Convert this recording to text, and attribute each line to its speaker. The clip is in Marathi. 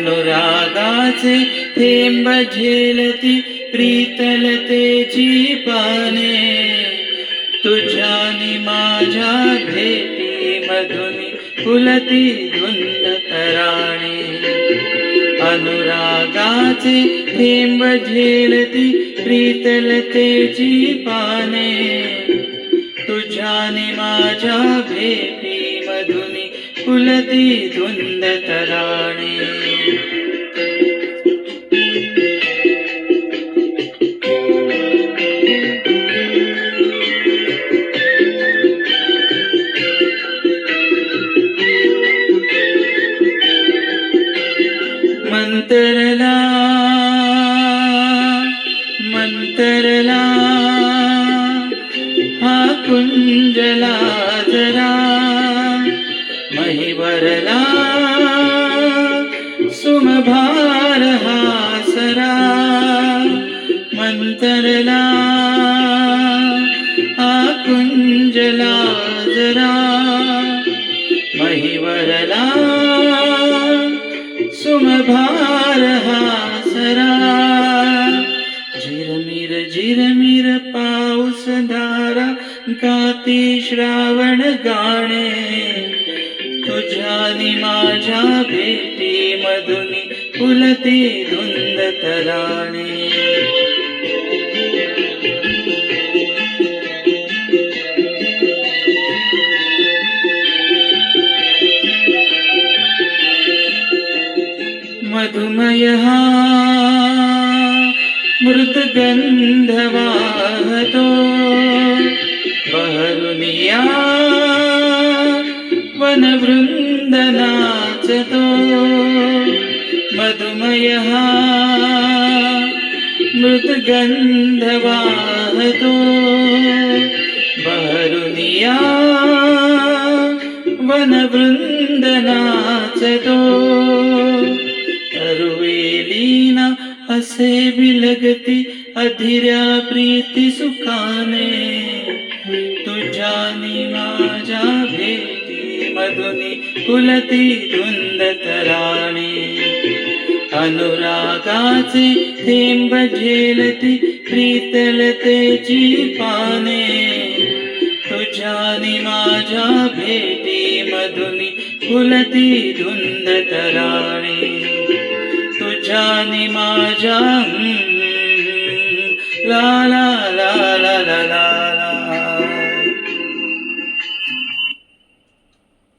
Speaker 1: अनुरागाचे थेंब झेलती प्रीतलतेची पाने. तुझ्यानी माझ्या भेटी मधुनी फुलती धुंद तराणे. अनुरागाचे थेंब झेलती प्रीतलतेची पाने. तुझ्याने माझ्या भेटी मधुनी फुलती धुंद तराणे. कुंजला जरा महिवरला सुमभार हा सरा मंतरला आकुंजला कुंजला जरा महिवरला सुमभार हा सरा झिरमिर झिरमिर पाऊस धारा गाती श्रावण गाणे तुझ्यानी माझ्या भेटी मधुनी फुलती धुंद तराणे. मधुमय हा रम्या वनवृन्दनाचतो मधुमयः मृद्गन्धवाहतो बहरुनिया वनवृन्दनाचतो करुवेलीना असे विलगति अधिऱ्या प्रीती सुखाने तुझ्यानी माझ्या भेटी मधुनी फुलती धुंद तराणे अनुरागाचे थेंब झेलती प्रीतलतेची पाने तुझ्यानी माझ्या भेटी मधुनी फुलती धुंद तराणे तुझ्यानी माझ्या la la la.